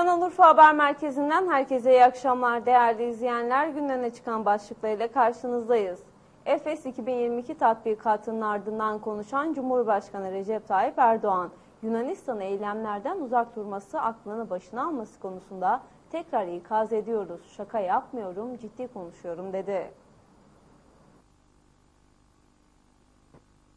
Kanal Urfa Haber Merkezi'nden herkese iyi akşamlar değerli izleyenler. Gündeme çıkan başlıklarıyla karşınızdayız. Efes 2022 tatbikatının ardından konuşan Cumhurbaşkanı Recep Tayyip Erdoğan, Yunanistan'ı eylemlerden uzak durması, aklını başına alması konusunda tekrar ikaz ediyoruz. Şaka yapmıyorum, ciddi konuşuyorum dedi.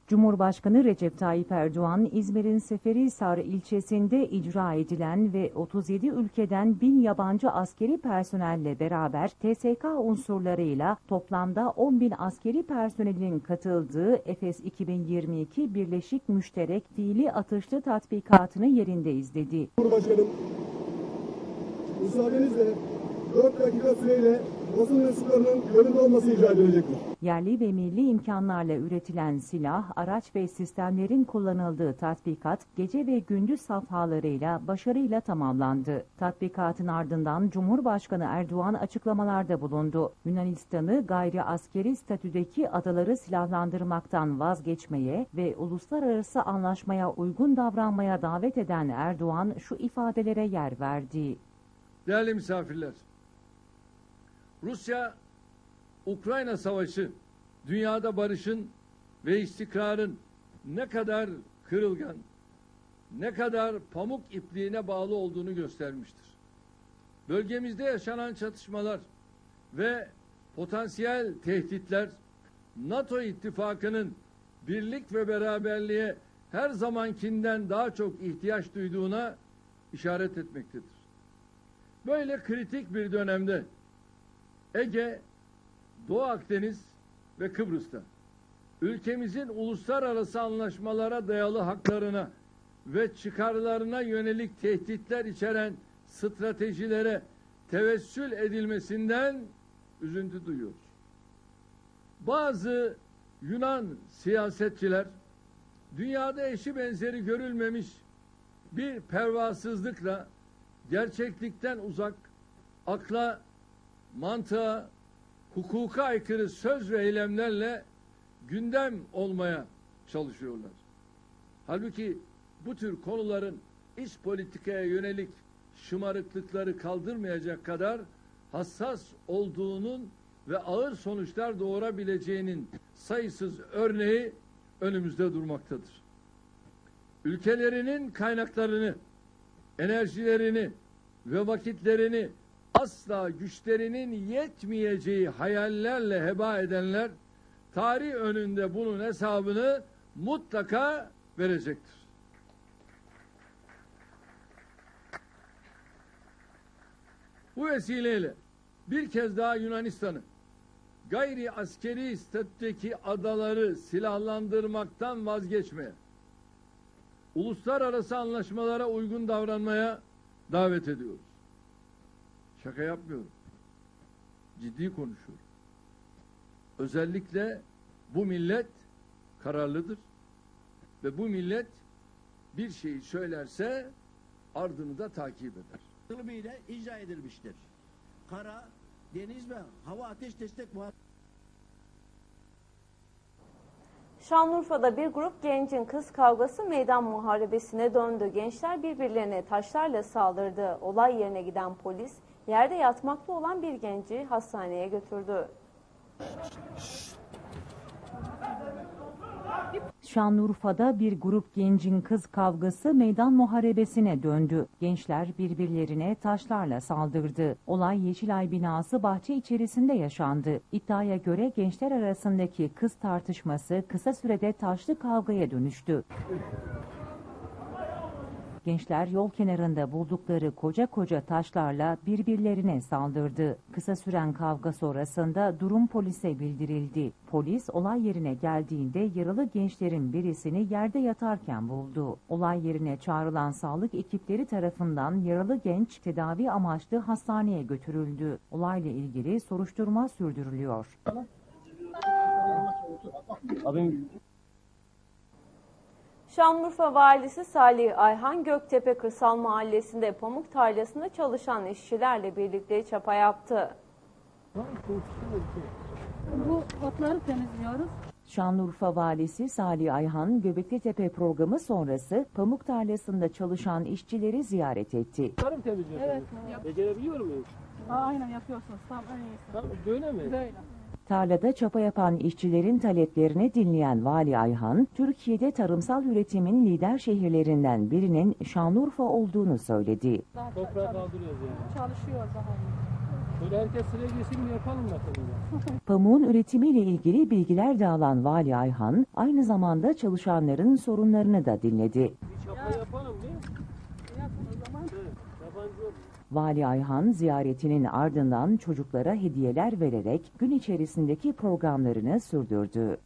Cumhurbaşkanı Recep Tayyip Erdoğan, İzmir'in Seferihisar ilçesinde icra edilen ve 37 ülkeden 1000 yabancı askeri personelle beraber TSK unsurlarıyla toplamda 10 bin askeri personelin katıldığı Efes 2022 Birleşik Müşterek Fiili Atışlı Tatbikatını yerinde izledi. Cumhurbaşkanım, müsaadenizle 4 dakika süreyle basın mensuplarının önünde olması icra edilecektir. Yerli ve milli imkanlarla üretilen silah, araç ve sistemlerin kullanıldığı tatbikat gece ve gündüz safhalarıyla başarıyla tamamlandı. Tatbikatın ardından Cumhurbaşkanı Erdoğan açıklamalarda bulundu. Yunanistan'ı gayri askeri statüdeki adaları silahlandırmaktan vazgeçmeye ve uluslararası anlaşmaya uygun davranmaya davet eden Erdoğan şu ifadelere yer verdi. Değerli misafirler, Rusya Ukrayna savaşı dünyada barışın ve istikrarın ne kadar kırılgan, ne kadar pamuk ipliğine bağlı olduğunu göstermiştir. Bölgemizde yaşanan çatışmalar ve potansiyel tehditler NATO ittifakının birlik ve beraberliğe her zamankinden daha çok ihtiyaç duyduğuna işaret etmektedir. Böyle kritik bir dönemde Ege, Doğu Akdeniz ve Kıbrıs'ta ülkemizin uluslararası anlaşmalara dayalı haklarına ve çıkarlarına yönelik tehditler içeren stratejilere tevessül edilmesinden üzüntü duyuyoruz. Bazı Yunan siyasetçiler dünyada eşi benzeri görülmemiş bir pervasızlıkla gerçeklikten uzak, akla, mantığa, hukuka aykırı söz ve eylemlerle gündem olmaya çalışıyorlar. Halbuki bu tür konuların iç politikaya yönelik şımarıklıkları kaldırmayacak kadar hassas olduğunun ve ağır sonuçlar doğurabileceğinin sayısız örneği önümüzde durmaktadır. Ülkelerinin kaynaklarını enerjilerini ve vakitlerini asla güçlerinin yetmeyeceği hayallerle heba edenler tarih önünde bunun hesabını mutlaka verecektir. Bu vesileyle bir kez daha Yunanistan'ı gayri askeri statüdeki adaları silahlandırmaktan vazgeçmeye uluslararası anlaşmalara uygun davranmaya davet ediyoruz. Şaka yapmıyorum. Ciddi konuşuyorum. Özellikle bu millet kararlıdır ve bu millet bir şeyi söylerse ardını da takip eder. ile icra edilmiştir. Kara, deniz ve hava ateş destek muhabbeti Şanlıurfa'da bir grup gencin kız kavgası meydan muharebesine döndü. Gençler birbirlerine taşlarla saldırdı. Olay yerine giden polis yerde yatmakta olan bir genci hastaneye götürdü. Şanlıurfa'da bir grup gencin kız kavgası meydan muharebesine döndü. Gençler birbirlerine taşlarla saldırdı. Olay Yeşilay binası bahçe içerisinde yaşandı. İddiaya göre gençler arasındaki kız tartışması kısa sürede taşlı kavgaya dönüştü. Gençler yol kenarında buldukları koca koca taşlarla birbirlerine saldırdı. Kısa süren kavga sonrasında durum polise bildirildi. Polis olay yerine geldiğinde yaralı gençlerin birisini yerde yatarken buldu. Olay yerine çağrılan sağlık ekipleri tarafından yaralı genç tedavi amaçlı hastaneye götürüldü. Olayla ilgili soruşturma sürdürülüyor. Şanlıurfa Valisi Salih Ayhan Göktepe Kırsal Mahallesi'nde pamuk tarlasında çalışan işçilerle birlikte çapa yaptı. Bu otları temizliyoruz. Şanlıurfa Valisi Salih Ayhan, Göbeklitepe programı sonrası pamuk tarlasında çalışan işçileri ziyaret etti. Tarım temizliyorsunuz. Evet. Becerebiliyor muyum? Aa, aynen yapıyorsunuz. Tam en iyisi. Tamam, böyle mi? Böyle. Tarlada çapa yapan işçilerin taleplerini dinleyen Vali Ayhan, Türkiye'de tarımsal üretimin lider şehirlerinden birinin Şanlıurfa olduğunu söyledi. Toprağı kaldırıyoruz yani. çalışıyoruz daha. Böyle herkes sıraya girsin yapalım bakalım. Pamuğun üretimiyle ilgili bilgiler de alan Vali Ayhan, aynı zamanda çalışanların sorunlarını da dinledi. Bir çapa yapalım değil mi? Yapın o zaman. Evet. Yabancı yok. Vali Ayhan ziyaretinin ardından çocuklara hediyeler vererek gün içerisindeki programlarını sürdürdü.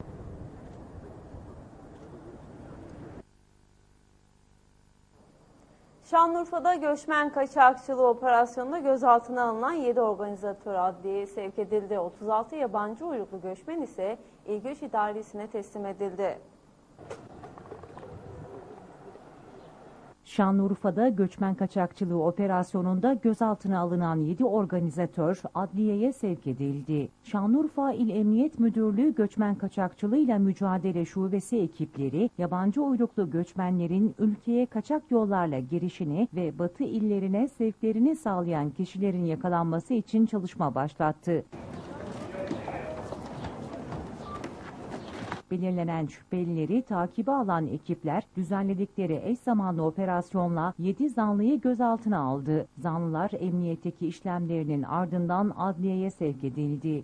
Şanlıurfa'da göçmen kaçakçılığı operasyonunda gözaltına alınan 7 organizatör adliyeye sevk edildi. 36 yabancı uyruklu göçmen ise İl Göç İdaresi'ne teslim edildi. Şanlıurfa'da göçmen kaçakçılığı operasyonunda gözaltına alınan 7 organizatör adliyeye sevk edildi. Şanlıurfa İl Emniyet Müdürlüğü Göçmen Kaçakçılığıyla Mücadele Şubesi ekipleri yabancı uyruklu göçmenlerin ülkeye kaçak yollarla girişini ve batı illerine sevklerini sağlayan kişilerin yakalanması için çalışma başlattı. Belirlenen şüphelileri takibe alan ekipler düzenledikleri eş zamanlı operasyonla 7 zanlıyı gözaltına aldı. Zanlılar emniyetteki işlemlerinin ardından adliyeye sevk edildi.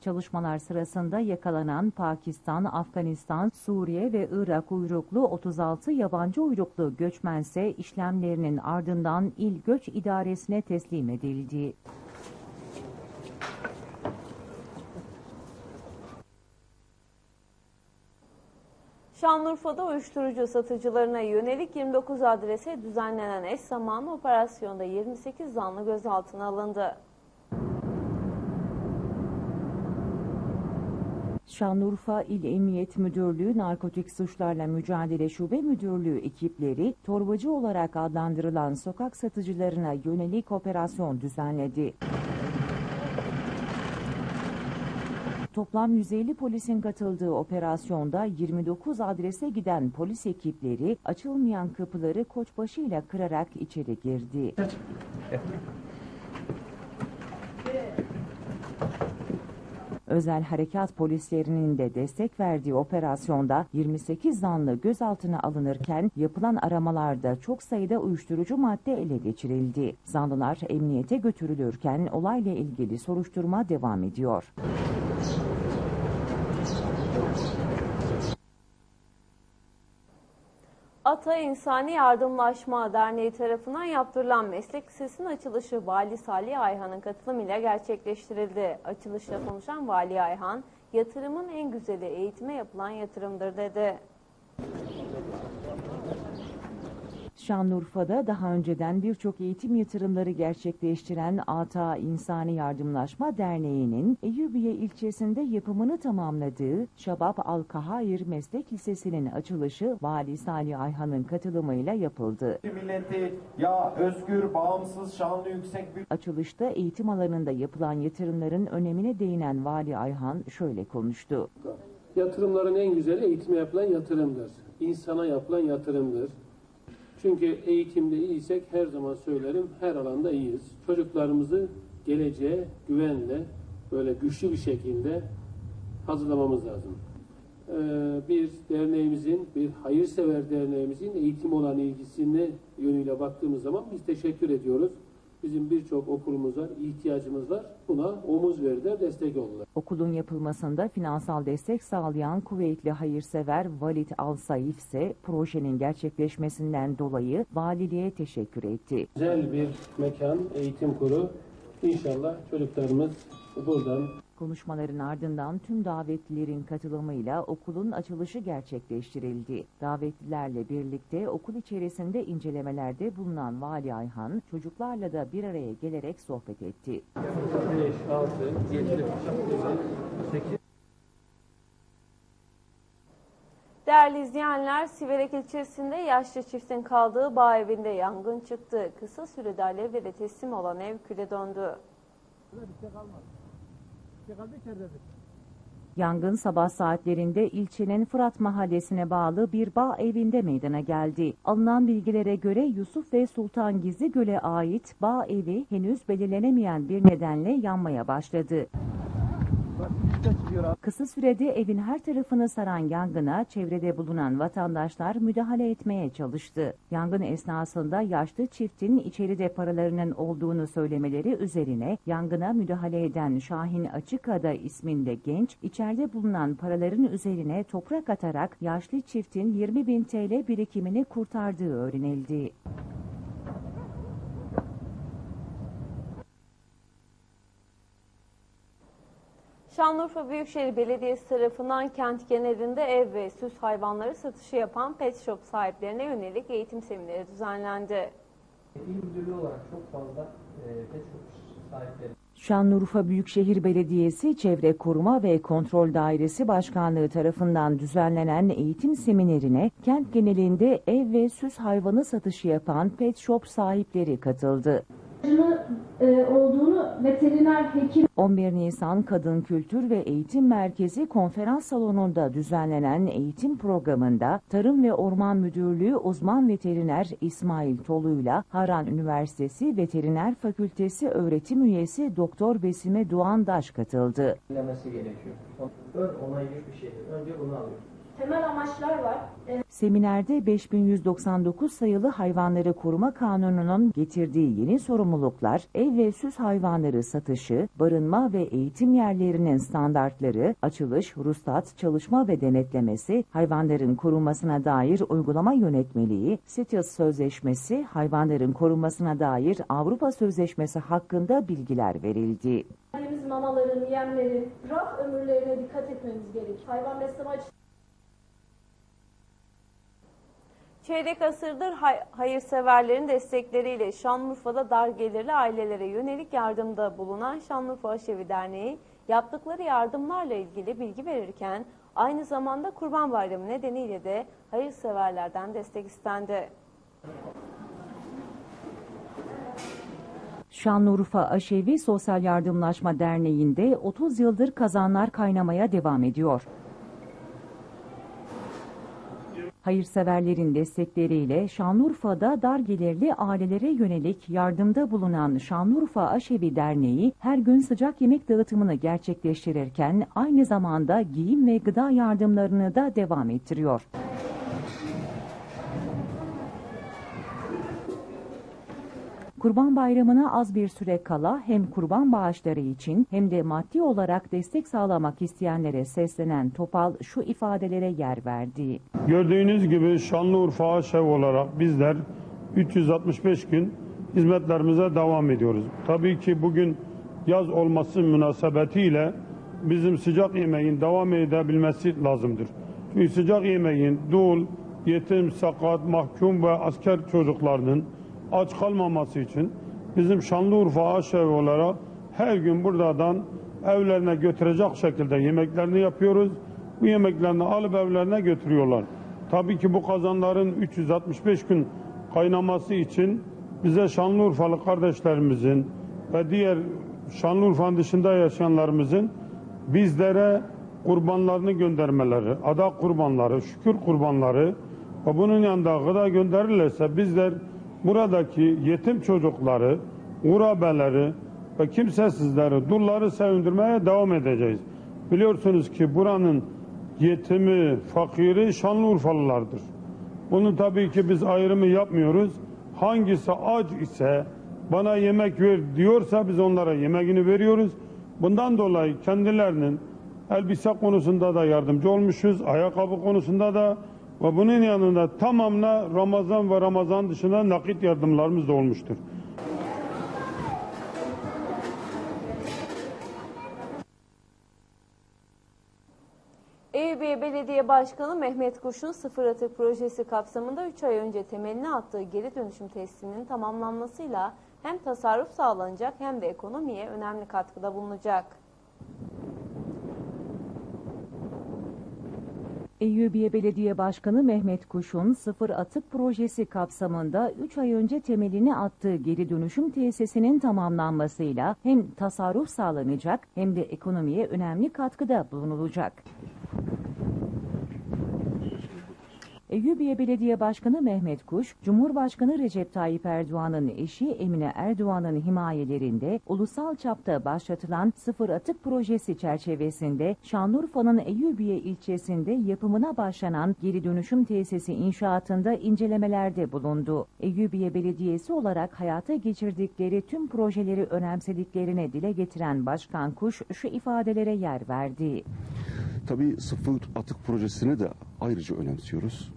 Çalışmalar sırasında yakalanan Pakistan, Afganistan, Suriye ve Irak uyruklu 36 yabancı uyruklu göçmense işlemlerinin ardından İl Göç İdaresi'ne teslim edildi. Şanlıurfa'da uyuşturucu satıcılarına yönelik 29 adrese düzenlenen eş zamanlı operasyonda 28 zanlı gözaltına alındı. Şanlıurfa İl Emniyet Müdürlüğü Narkotik Suçlarla Mücadele Şube Müdürlüğü ekipleri torbacı olarak adlandırılan sokak satıcılarına yönelik operasyon düzenledi. Toplam 150 polisin katıldığı operasyonda 29 adrese giden polis ekipleri açılmayan kapıları koçbaşıyla kırarak içeri girdi. Özel harekat polislerinin de destek verdiği operasyonda 28 zanlı gözaltına alınırken yapılan aramalarda çok sayıda uyuşturucu madde ele geçirildi. Zanlılar emniyete götürülürken olayla ilgili soruşturma devam ediyor. Ata İnsani Yardımlaşma Derneği tarafından yaptırılan meslek lisesinin açılışı Vali Salih Ayhan'ın katılımıyla gerçekleştirildi. Açılışta konuşan Vali Ayhan, yatırımın en güzeli eğitime yapılan yatırımdır dedi. Şanlıurfa'da daha önceden birçok eğitim yatırımları gerçekleştiren Ata İnsani Yardımlaşma Derneği'nin Eyyubiye ilçesinde yapımını tamamladığı Şabab Al-Kahir Meslek Lisesi'nin açılışı Vali Salih Ayhan'ın katılımıyla yapıldı. milleti ya özgür, bağımsız, şanlı, yüksek bir Açılışta eğitim alanında yapılan yatırımların önemine değinen Vali Ayhan şöyle konuştu. Yatırımların en güzeli eğitime yapılan yatırımdır. İnsana yapılan yatırımdır. Çünkü eğitimde iyiysek her zaman söylerim her alanda iyiyiz. Çocuklarımızı geleceğe güvenle böyle güçlü bir şekilde hazırlamamız lazım. Ee, bir derneğimizin, bir hayırsever derneğimizin eğitim olan ilgisine yönüyle baktığımız zaman biz teşekkür ediyoruz. Bizim birçok okulumuz var, ihtiyacımız var. Buna omuz verdiler, destek oldular. Okulun yapılmasında finansal destek sağlayan kuvvetli hayırsever Valit Al-Saif ise projenin gerçekleşmesinden dolayı valiliğe teşekkür etti. Güzel bir mekan, eğitim kuru. İnşallah çocuklarımız buradan Konuşmaların ardından tüm davetlilerin katılımıyla okulun açılışı gerçekleştirildi. Davetlilerle birlikte okul içerisinde incelemelerde bulunan Vali Ayhan çocuklarla da bir araya gelerek sohbet etti. 5, 6, 7, 8, Değerli izleyenler, Siverek ilçesinde yaşlı çiftin kaldığı bağ evinde yangın çıktı. Kısa sürede alevlere teslim olan ev küle döndü. Yangın sabah saatlerinde ilçenin Fırat Mahallesi'ne bağlı bir bağ evinde meydana geldi. Alınan bilgilere göre Yusuf ve Sultan Gizli Göl'e ait bağ evi henüz belirlenemeyen bir nedenle yanmaya başladı. Kısa sürede evin her tarafını saran yangına çevrede bulunan vatandaşlar müdahale etmeye çalıştı. Yangın esnasında yaşlı çiftin içeride paralarının olduğunu söylemeleri üzerine yangına müdahale eden Şahin Açıkada isminde genç içeride bulunan paraların üzerine toprak atarak yaşlı çiftin 20 bin TL birikimini kurtardığı öğrenildi. Şanlıurfa Büyükşehir Belediyesi tarafından kent genelinde ev ve süs hayvanları satışı yapan pet shop sahiplerine yönelik eğitim semineri düzenlendi. İl müdürlüğü olarak çok fazla e, pet shop sahipleri Şanlıurfa Büyükşehir Belediyesi Çevre Koruma ve Kontrol Dairesi Başkanlığı tarafından düzenlenen eğitim seminerine kent genelinde ev ve süs hayvanı satışı yapan pet shop sahipleri katıldı. E, olduğunu veteriner hekim 11 Nisan Kadın Kültür ve Eğitim Merkezi konferans salonunda düzenlenen eğitim programında Tarım ve Orman Müdürlüğü uzman veteriner İsmail Tolu'yla Haran Üniversitesi Veteriner Fakültesi öğretim üyesi Doktor Besime Doğandaş katıldı. dinlemesi gerekiyor. Ön onaylı bir şeydir. Önce bunu alıyoruz. Temel amaçlar var. Seminerde 5199 sayılı Hayvanları Koruma Kanunu'nun getirdiği yeni sorumluluklar, ev ve süs hayvanları satışı, barınma ve eğitim yerlerinin standartları, açılış, ruhsat, çalışma ve denetlemesi, hayvanların korunmasına dair uygulama yönetmeliği, CITES Sözleşmesi, hayvanların korunmasına dair Avrupa Sözleşmesi hakkında bilgiler verildi. Verdiğimiz mamaların, yemlerin, raf ömürlerine dikkat etmemiz gerekir. Hayvan besleme açısından Çeyrek asırdır hay- hayırseverlerin destekleriyle Şanlıurfa'da dar gelirli ailelere yönelik yardımda bulunan Şanlıurfa Aşevi Derneği yaptıkları yardımlarla ilgili bilgi verirken aynı zamanda Kurban Bayramı nedeniyle de hayırseverlerden destek istendi. Şanlıurfa Aşevi Sosyal Yardımlaşma Derneği'nde 30 yıldır kazanlar kaynamaya devam ediyor. Hayırseverlerin destekleriyle Şanlıurfa'da dar gelirli ailelere yönelik yardımda bulunan Şanlıurfa Aşevi Derneği her gün sıcak yemek dağıtımını gerçekleştirirken aynı zamanda giyim ve gıda yardımlarını da devam ettiriyor. Kurban Bayramı'na az bir süre kala hem kurban bağışları için hem de maddi olarak destek sağlamak isteyenlere seslenen Topal şu ifadelere yer verdi. Gördüğünüz gibi Şanlıurfa Aşev olarak bizler 365 gün hizmetlerimize devam ediyoruz. Tabii ki bugün yaz olması münasebetiyle bizim sıcak yemeğin devam edebilmesi lazımdır. Çünkü sıcak yemeğin dul, yetim, sakat, mahkum ve asker çocuklarının aç kalmaması için bizim Şanlıurfa Aşev olarak her gün buradan evlerine götürecek şekilde yemeklerini yapıyoruz. Bu yemeklerini alıp evlerine götürüyorlar. Tabii ki bu kazanların 365 gün kaynaması için bize Şanlıurfalı kardeşlerimizin ve diğer Şanlıurfa'nın dışında yaşayanlarımızın bizlere kurbanlarını göndermeleri, ada kurbanları, şükür kurbanları ve bunun yanında gıda gönderirlerse bizler buradaki yetim çocukları, gurabeleri ve kimsesizleri, dulları sevindirmeye devam edeceğiz. Biliyorsunuz ki buranın yetimi, fakiri Şanlıurfalılardır. Bunu tabii ki biz ayrımı yapmıyoruz. Hangisi aç ise bana yemek ver diyorsa biz onlara yemeğini veriyoruz. Bundan dolayı kendilerinin elbise konusunda da yardımcı olmuşuz, ayakkabı konusunda da ve bunun yanında tamamına Ramazan ve Ramazan dışında nakit yardımlarımız da olmuştur. Eyüpiye Belediye Başkanı Mehmet Kuş'un sıfır atık projesi kapsamında 3 ay önce temelini attığı geri dönüşüm tesisinin tamamlanmasıyla hem tasarruf sağlanacak hem de ekonomiye önemli katkıda bulunacak. Eyyubiye Belediye Başkanı Mehmet Kuş'un sıfır atık projesi kapsamında 3 ay önce temelini attığı geri dönüşüm tesisinin tamamlanmasıyla hem tasarruf sağlanacak hem de ekonomiye önemli katkıda bulunulacak. Eyyubiye Belediye Başkanı Mehmet Kuş, Cumhurbaşkanı Recep Tayyip Erdoğan'ın eşi Emine Erdoğan'ın himayelerinde ulusal çapta başlatılan sıfır atık projesi çerçevesinde Şanlıurfa'nın Eyyubiye ilçesinde yapımına başlanan geri dönüşüm tesisi inşaatında incelemelerde bulundu. Eyyubiye Belediyesi olarak hayata geçirdikleri tüm projeleri önemsediklerini dile getiren Başkan Kuş şu ifadelere yer verdi. Tabii sıfır atık projesini de ayrıca önemsiyoruz.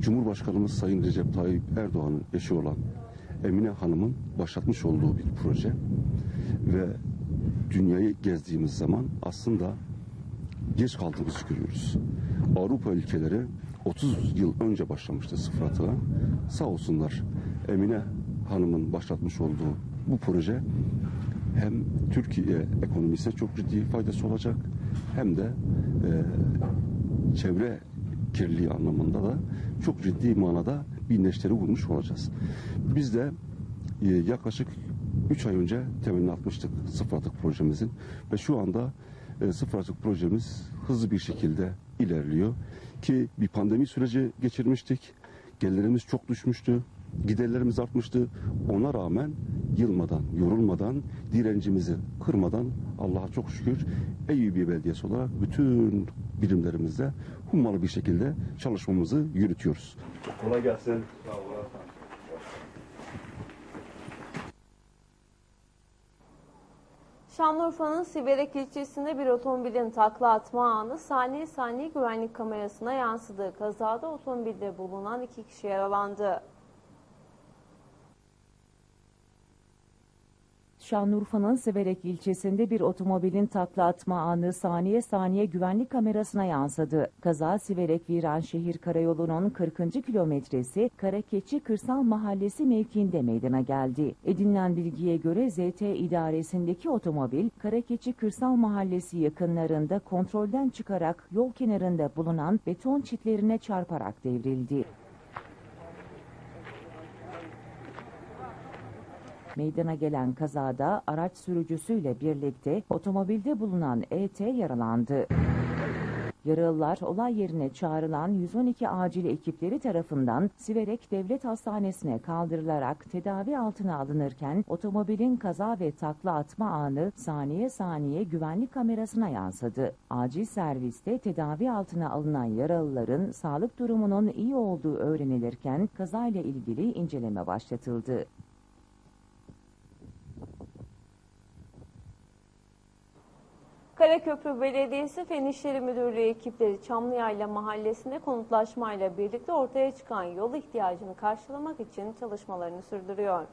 Cumhurbaşkanımız Sayın Recep Tayyip Erdoğan'ın eşi olan Emine Hanım'ın başlatmış olduğu bir proje ve dünyayı gezdiğimiz zaman aslında geç kaldığımızı görüyoruz. Avrupa ülkeleri 30 yıl önce başlamıştı sıfır atığa. Sağ olsunlar Emine Hanım'ın başlatmış olduğu bu proje hem Türkiye ekonomisine çok ciddi faydası olacak hem de e, çevre kirliliği anlamında da çok ciddi manada bir neşteri vurmuş olacağız. Biz de e, yaklaşık 3 ay önce temelini atmıştık sıfır atık projemizin ve şu anda e, sıfır atık projemiz hızlı bir şekilde ilerliyor ki bir pandemi süreci geçirmiştik. Gelirlerimiz çok düşmüştü. Giderlerimiz artmıştı. Ona rağmen yılmadan, yorulmadan, direncimizi kırmadan Allah'a çok şükür Eyyubiye Belediyesi olarak bütün birimlerimizde hummalı bir şekilde çalışmamızı yürütüyoruz. Kolay gelsin. Şanlıurfa'nın Siverek ilçesinde bir otomobilin takla atma anı saniye saniye güvenlik kamerasına yansıdı. Kazada otomobilde bulunan iki kişi yaralandı. Şanlıurfa'nın Siverek ilçesinde bir otomobilin takla atma anı saniye saniye güvenlik kamerasına yansıdı. Kaza Siverek Viranşehir Karayolu'nun 40. kilometresi Karakeçi Kırsal Mahallesi mevkiinde meydana geldi. Edinilen bilgiye göre ZT idaresindeki otomobil Karakeçi Kırsal Mahallesi yakınlarında kontrolden çıkarak yol kenarında bulunan beton çitlerine çarparak devrildi. Meydana gelen kazada araç sürücüsüyle birlikte otomobilde bulunan ET yaralandı. Yaralılar olay yerine çağrılan 112 acil ekipleri tarafından Siverek Devlet Hastanesi'ne kaldırılarak tedavi altına alınırken otomobilin kaza ve takla atma anı saniye saniye güvenlik kamerasına yansıdı. Acil serviste tedavi altına alınan yaralıların sağlık durumunun iyi olduğu öğrenilirken kazayla ilgili inceleme başlatıldı. Karaköprü Belediyesi Fen İşleri Müdürlüğü ekipleri Çamlıyayla mahallesinde konutlaşmayla birlikte ortaya çıkan yol ihtiyacını karşılamak için çalışmalarını sürdürüyor.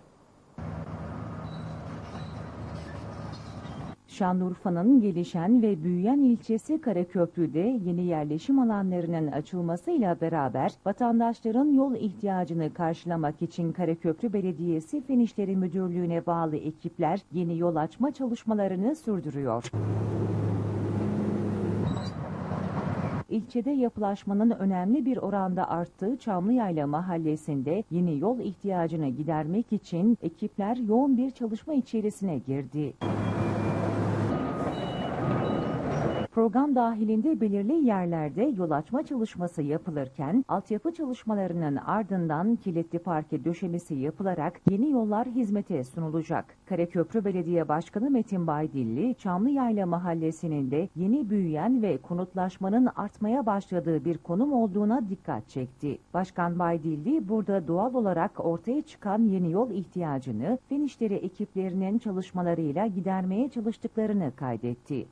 Şanlıurfa'nın gelişen ve büyüyen ilçesi Karaköprü'de yeni yerleşim alanlarının açılmasıyla beraber vatandaşların yol ihtiyacını karşılamak için Karaköprü Belediyesi Fen Müdürlüğü'ne bağlı ekipler yeni yol açma çalışmalarını sürdürüyor. İlçede yapılaşmanın önemli bir oranda arttığı Çamlıyayla mahallesinde yeni yol ihtiyacını gidermek için ekipler yoğun bir çalışma içerisine girdi. Program dahilinde belirli yerlerde yol açma çalışması yapılırken altyapı çalışmalarının ardından kilitli parke döşemesi yapılarak yeni yollar hizmete sunulacak. Karaköprü Belediye Başkanı Metin Baydilli, Çamlıyayla Mahallesi'nin de yeni büyüyen ve konutlaşmanın artmaya başladığı bir konum olduğuna dikkat çekti. Başkan Baydilli burada doğal olarak ortaya çıkan yeni yol ihtiyacını Fen İşleri ekiplerinin çalışmalarıyla gidermeye çalıştıklarını kaydetti.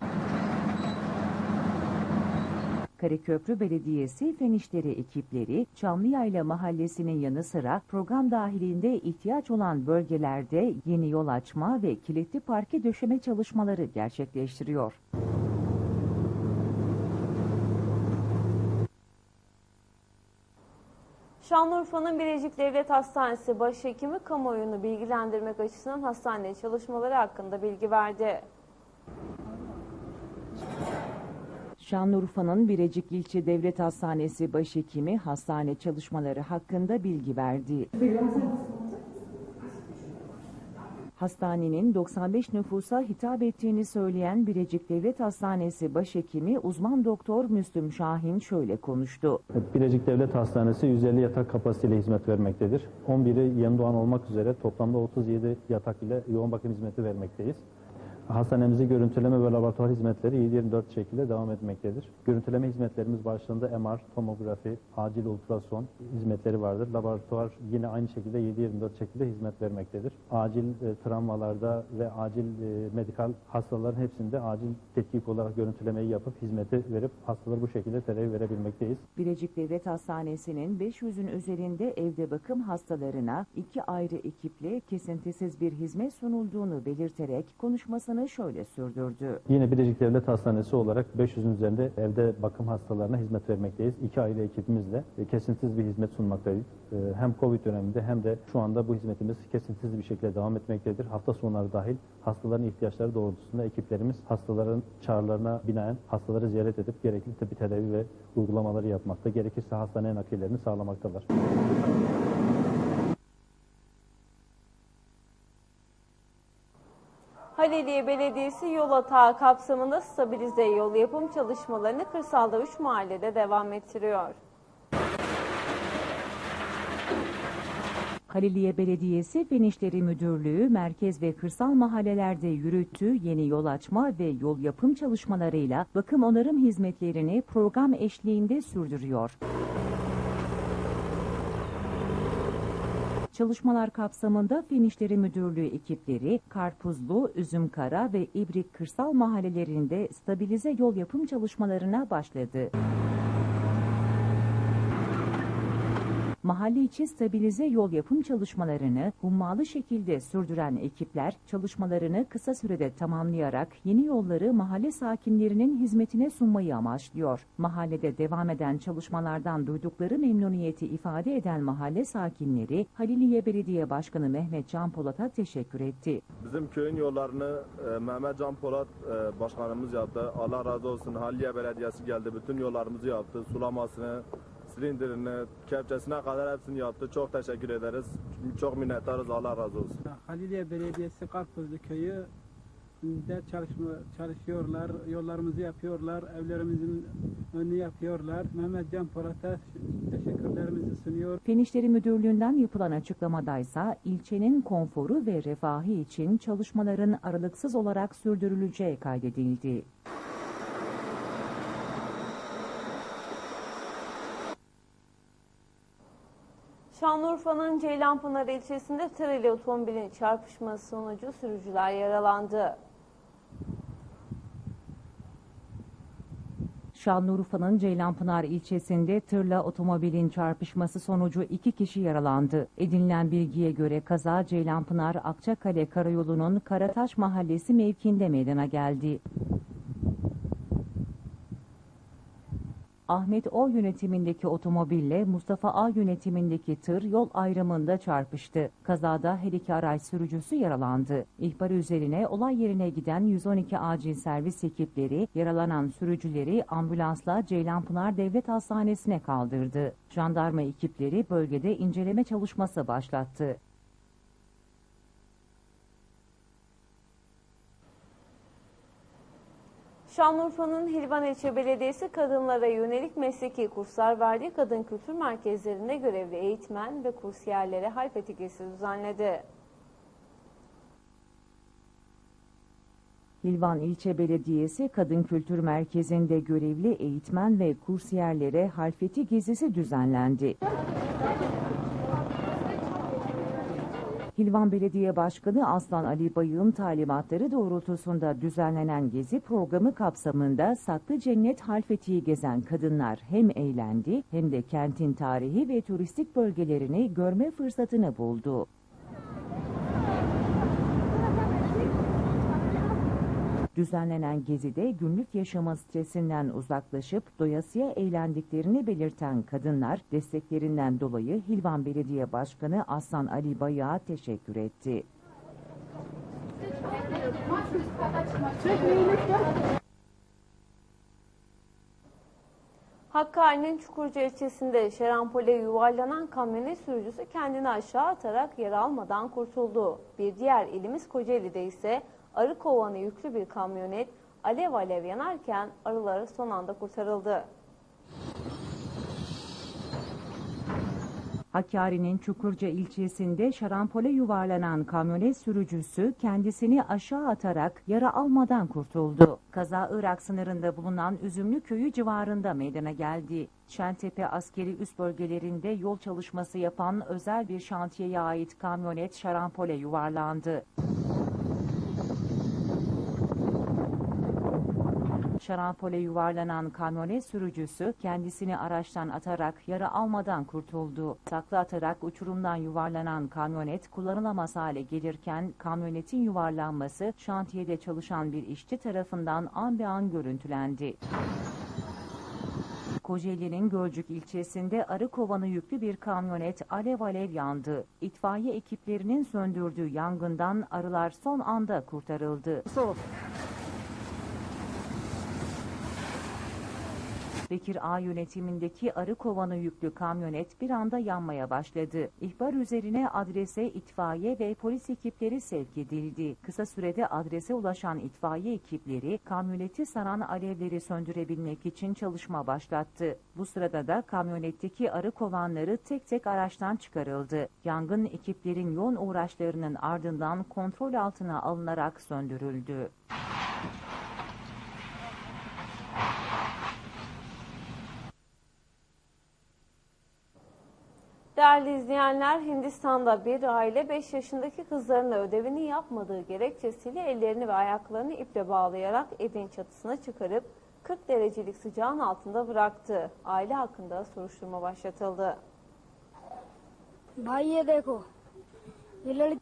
Karaköprü Belediyesi Fen İşleri ekipleri Çamlıyayla Mahallesi'nin yanı sıra program dahilinde ihtiyaç olan bölgelerde yeni yol açma ve kilitli parke döşeme çalışmaları gerçekleştiriyor. Şanlıurfa'nın Birecik Devlet Hastanesi başhekimi kamuoyunu bilgilendirmek açısından hastane çalışmaları hakkında bilgi verdi. Şanlıurfa'nın Birecik İlçe Devlet Hastanesi başhekimi hastane çalışmaları hakkında bilgi verdi. Hastanenin 95 nüfusa hitap ettiğini söyleyen Birecik Devlet Hastanesi başhekimi uzman doktor Müslüm Şahin şöyle konuştu. Birecik Devlet Hastanesi 150 yatak kapasiteyle hizmet vermektedir. 11'i yeni doğan olmak üzere toplamda 37 yatak ile yoğun bakım hizmeti vermekteyiz. Hastanemizde görüntüleme ve laboratuvar hizmetleri 7-24 şekilde devam etmektedir. Görüntüleme hizmetlerimiz başlığında MR, tomografi, acil ultrason hizmetleri vardır. Laboratuvar yine aynı şekilde 7-24 şekilde hizmet vermektedir. Acil e, travmalarda ve acil e, medikal hastaların hepsinde acil tetkik olarak görüntülemeyi yapıp hizmeti verip hastaları bu şekilde tedavi verebilmekteyiz. Birecik Devlet Hastanesi'nin 500'ün üzerinde evde bakım hastalarına iki ayrı ekiple kesintisiz bir hizmet sunulduğunu belirterek konuşmasını şöyle sürdürdü. Yine Bilecik Devlet Hastanesi olarak 500'ün üzerinde evde bakım hastalarına hizmet vermekteyiz. İki ayrı ekibimizle e, kesintisiz bir hizmet sunmaktayız. E, Hem Covid döneminde hem de şu anda bu hizmetimiz kesintisiz bir şekilde devam etmektedir. Hafta sonları dahil hastaların ihtiyaçları doğrultusunda ekiplerimiz hastaların çağrılarına binaen hastaları ziyaret edip gerekli tıbbi tedavi ve uygulamaları yapmakta. Gerekirse hastaneye nakillerini sağlamaktalar. Haliliye Belediyesi yol atağı kapsamında stabilize yol yapım çalışmalarını kırsalda 3 mahallede devam ettiriyor. Haliliye Belediyesi Fen İşleri Müdürlüğü merkez ve kırsal mahallelerde yürüttüğü yeni yol açma ve yol yapım çalışmalarıyla bakım onarım hizmetlerini program eşliğinde sürdürüyor. Çalışmalar kapsamında Fen İşleri Müdürlüğü ekipleri Karpuzlu, Üzümkara ve İbrik kırsal mahallelerinde stabilize yol yapım çalışmalarına başladı. Mahalle içi stabilize yol yapım çalışmalarını hummalı şekilde sürdüren ekipler çalışmalarını kısa sürede tamamlayarak yeni yolları mahalle sakinlerinin hizmetine sunmayı amaçlıyor. Mahallede devam eden çalışmalardan duydukları memnuniyeti ifade eden mahalle sakinleri Haliliye Belediye Başkanı Mehmet Can Polat'a teşekkür etti. Bizim köyün yollarını e, Mehmet Can Polat e, başkanımız yaptı. Allah razı olsun. Halliye Belediyesi geldi. Bütün yollarımızı yaptı. Sulamasını, silindirini, kepçesine kadar hepsini yaptı. Çok teşekkür ederiz. Çok minnettarız. Allah razı olsun. Haliliye Belediyesi Karpuzlu Köyü de çalışma, çalışıyorlar, yollarımızı yapıyorlar, evlerimizin önünü yapıyorlar. Mehmet Can Polat'a teşekkürlerimizi sunuyor. Fen İşleri Müdürlüğü'nden yapılan açıklamadaysa ilçenin konforu ve refahı için çalışmaların aralıksız olarak sürdürüleceği kaydedildi. Şanlıurfa'nın Ceylanpınar ilçesinde tır ile otomobilin çarpışması sonucu sürücüler yaralandı. Şanlıurfa'nın Ceylanpınar ilçesinde tırla otomobilin çarpışması sonucu iki kişi yaralandı. Edinilen bilgiye göre kaza Ceylanpınar Akçakale Karayolu'nun Karataş Mahallesi mevkinde meydana geldi. Ahmet O yönetimindeki otomobille Mustafa A yönetimindeki tır yol ayrımında çarpıştı. Kazada her iki araç sürücüsü yaralandı. İhbar üzerine olay yerine giden 112 acil servis ekipleri yaralanan sürücüleri ambulansla Ceylanpınar Devlet Hastanesi'ne kaldırdı. Jandarma ekipleri bölgede inceleme çalışması başlattı. Şanlıurfa'nın Hilvan İlçe Belediyesi kadınlara yönelik mesleki kurslar verdiği kadın kültür merkezlerinde görevli eğitmen ve kursiyerlere halfeti gezisi düzenledi. Hilvan İlçe Belediyesi Kadın Kültür Merkezi'nde görevli eğitmen ve kursiyerlere halfeti gezisi düzenlendi. Hilvan Belediye Başkanı Aslan Ali Bayık'ın talimatları doğrultusunda düzenlenen gezi programı kapsamında Saklı Cennet Halfeti'yi gezen kadınlar hem eğlendi hem de kentin tarihi ve turistik bölgelerini görme fırsatını buldu. Düzenlenen gezide günlük yaşama stresinden uzaklaşıp doyasıya eğlendiklerini belirten kadınlar desteklerinden dolayı Hilvan Belediye Başkanı Aslan Ali Bayak'a teşekkür etti. Hakkari'nin Çukurca ilçesinde şerampole yuvarlanan kamyonet sürücüsü kendini aşağı atarak yer almadan kurtuldu. Bir diğer ilimiz Kocaeli'de ise arı kovanı yüklü bir kamyonet alev alev yanarken arıları son anda kurtarıldı. Hakkari'nin Çukurca ilçesinde şarampole yuvarlanan kamyonet sürücüsü kendisini aşağı atarak yara almadan kurtuldu. Kaza Irak sınırında bulunan Üzümlü köyü civarında meydana geldi. Şentepe askeri üst bölgelerinde yol çalışması yapan özel bir şantiyeye ait kamyonet şarampole yuvarlandı. Şarampole yuvarlanan kamyonet sürücüsü kendisini araçtan atarak yara almadan kurtuldu. Takla atarak uçurumdan yuvarlanan kamyonet kullanılamaz hale gelirken kamyonetin yuvarlanması şantiyede çalışan bir işçi tarafından an be an görüntülendi. Kocaeli'nin Gölcük ilçesinde arı kovanı yüklü bir kamyonet alev alev yandı. İtfaiye ekiplerinin söndürdüğü yangından arılar son anda kurtarıldı. Bekir A yönetimindeki arı kovanı yüklü kamyonet bir anda yanmaya başladı. İhbar üzerine adrese itfaiye ve polis ekipleri sevk edildi. Kısa sürede adrese ulaşan itfaiye ekipleri kamyoneti saran alevleri söndürebilmek için çalışma başlattı. Bu sırada da kamyonetteki arı kovanları tek tek araçtan çıkarıldı. Yangın ekiplerin yoğun uğraşlarının ardından kontrol altına alınarak söndürüldü. Değerli izleyenler, Hindistan'da bir aile 5 yaşındaki kızlarına ödevini yapmadığı gerekçesiyle ellerini ve ayaklarını iple bağlayarak evin çatısına çıkarıp 40 derecelik sıcağın altında bıraktı. Aile hakkında soruşturma başlatıldı. Bhaiye dekho.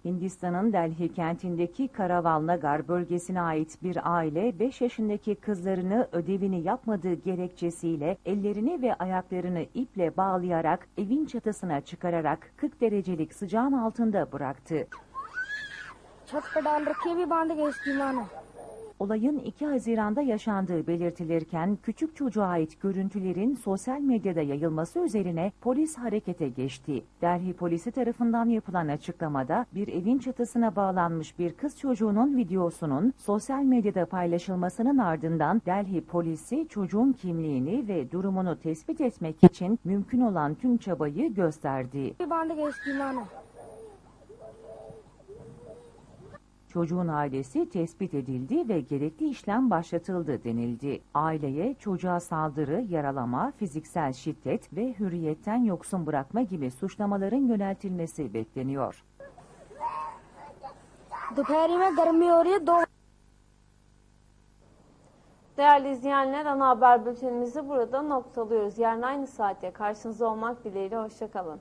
Hindistan'ın Delhi kentindeki Karaval Nagar bölgesine ait bir aile 5 yaşındaki kızlarını ödevini yapmadığı gerekçesiyle ellerini ve ayaklarını iple bağlayarak evin çatısına çıkararak 40 derecelik sıcağın altında bıraktı. छत पे डाल रखी भी बांध के इसकी माँ ने olayın 2 Haziran'da yaşandığı belirtilirken küçük çocuğa ait görüntülerin sosyal medyada yayılması üzerine polis harekete geçti. Delhi polisi tarafından yapılan açıklamada bir evin çatısına bağlanmış bir kız çocuğunun videosunun sosyal medyada paylaşılmasının ardından Delhi polisi çocuğun kimliğini ve durumunu tespit etmek için mümkün olan tüm çabayı gösterdi. Çocuğun ailesi tespit edildi ve gerekli işlem başlatıldı denildi. Aileye çocuğa saldırı, yaralama, fiziksel şiddet ve hürriyetten yoksun bırakma gibi suçlamaların yöneltilmesi bekleniyor. दोपहरी में गर्मी हो रही है दो Değerli izleyenler, ana haber bültenimizi burada noktalıyoruz. Yarın aynı saatte karşınızda olmak dileğiyle, hoşçakalın.